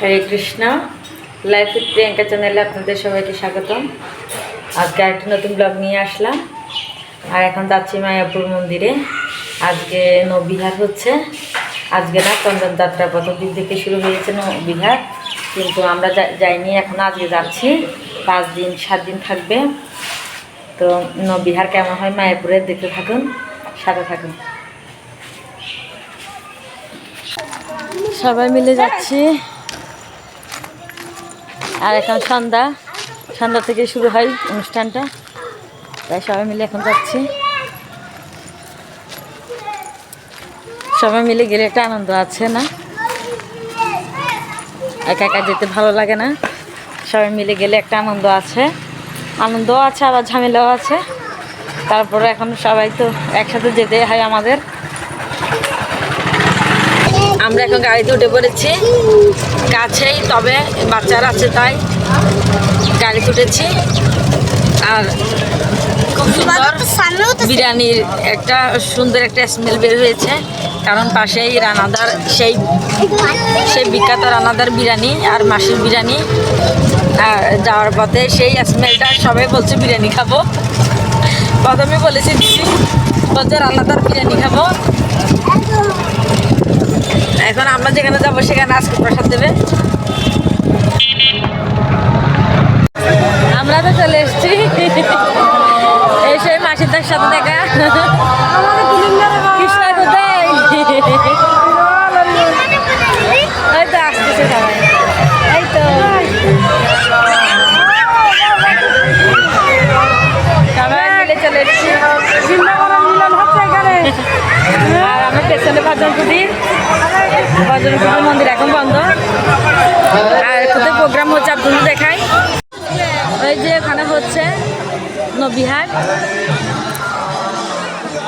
Hare Krishna. Life with Priyanka চ্যানেলে আপনাদের সবাইকে স্বাগতম। আজকে আরেকটি নতুন ব্লগ নিয়ে আসলাম। আর এখন যাচ্ছি মায়াপুর মন্দিরে। আজকে নবিহার হচ্ছে। আজকে না চন্দন যাত্রা কত দিন থেকে শুরু হয়েছে নবিহার। কিন্তু আমরা যাইনি, এখন আজকে যাচ্ছি। পাঁচ দিন, সাত দিন থাকবে। তো নবিহার কেমন হয় মায়াপুরে দেখতে থাকুন, সাথে থাকুন। সবাই মিলে যাচ্ছি। আর এখন সন্ধ্যা। সন্ধ্যা থেকে শুরু হয় অনুষ্ঠানটা। তাই সবাই মিলে এখন যাচ্ছি। সবাই মিলে গেলে একটা আনন্দ আছে না? একা একা যেতে ভালো লাগে না। সবাই মিলে গেলে একটা আনন্দ আছে। আনন্দও আছে, আবার ঝামেলাও আছে। তারপরে এখন সবাই তো একসাথে যেতে হয় আমাদের। আমরা এখন গাড়িতে উঠে পড়েছি। কাছেই তবে বাচ্চারা আছে তাই গাড়িতে উঠেছি। আর খুব সুন্দর বিরিয়ানির একটা সুন্দর একটা স্মেল বের হয়েছে। কারণ পাশেই রানাদার সেই সেই বিখ্যাত রানাদার বিরিয়ানি আর মাসির বিরিয়ানি। আর যাওয়ার পথে সেই স্মেলটা সবাই বলছে বিরিয়ানি খাব। প্রথমে বলেছি দিদি বলছে রান্নাদার বিরিয়ানি খাব। এখন আমরা যেখানে যাব সেখানে আজকে প্রসাদ দেবে। আমরা তো চলে এসছি। এসে মাসিদার সাথে দেখা। কৃষ্ণ কোথায় ওই তো আসতেছে সবাই। এই তো। সবাই মিলে চলে এসছি। আর আমার পেছনে ভজন কুটির ভজন মন্দির এখন বন্ধ। আর কোথায় প্রোগ্রাম হচ্ছে আপনাদের দেখাই। ওই যে ওখানে হচ্ছে নবিহার।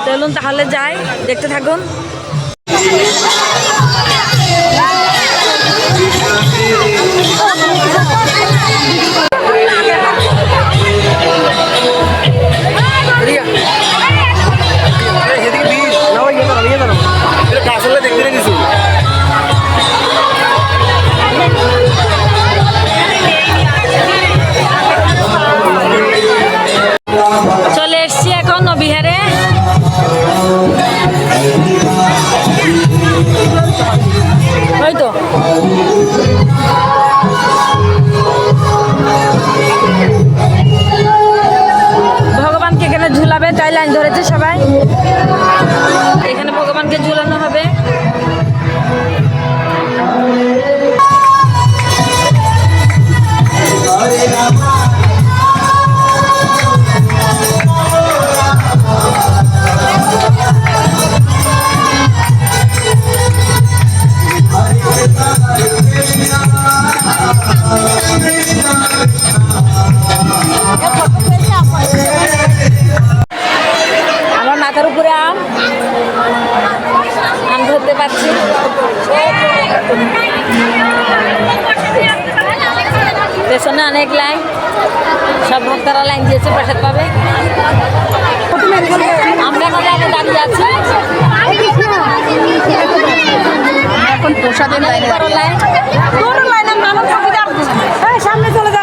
চলুন তাহলে যাই, দেখতে থাকুন। পেছনে অনেক লাইন। সব ভক্তরা লাইন দিয়েছে প্রসাদ পাবে। আমরা এখন আগে দাঁড়িয়ে আছি। এখন প্রসাদের লাইনে। লাইন। মানুষ সামনে চলে যা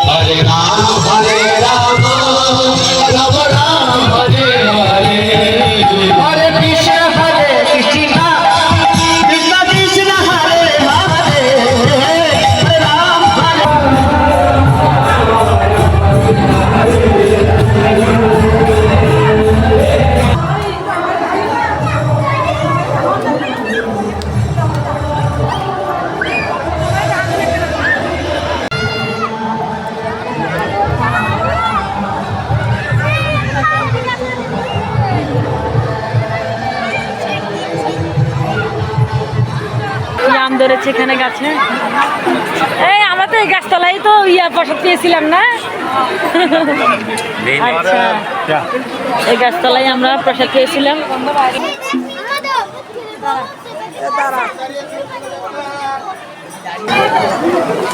আম ধরেছে এখানে গাছে। এই আমরা তো এই গাছতলাই তো ইয়া প্রসাদ পেয়েছিলাম না? আচ্ছা। এই গাছতলায় আমরা প্রসাদ পেয়েছিলাম।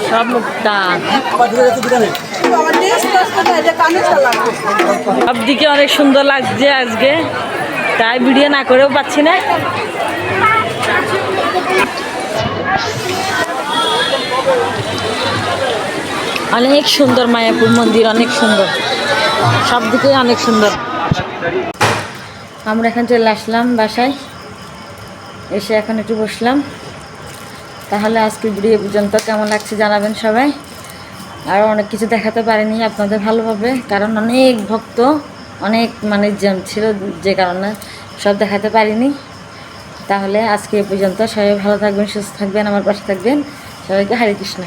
সব মুক্তা। সব দিকে অনেক সুন্দর লাগছে আজকে। তাই ভিডিও না করেও পাচ্ছি না। অনেক সুন্দর মায়াপুর মন্দির, অনেক সুন্দর। সব দিকে অনেক সুন্দর। আমরা এখন চলে আসলাম বাসায়। এসে এখন একটু বসলাম। তাহলে আজকের ভিডিও পর্যন্ত কেমন লাগছে জানাবেন সবাই। আর অনেক কিছু দেখাতে পারিনি আপনাদের ভালোভাবে, কারণ অনেক ভক্ত, অনেক মানে জ্যাম ছিল যে কারণে সব দেখাতে পারিনি। তাহলে আজকে পর্যন্ত। সবাই ভালো থাকবেন সুস্থ থাকবেন আমার পাশে থাকবেন। সবাইকে হরে কৃষ্ণ।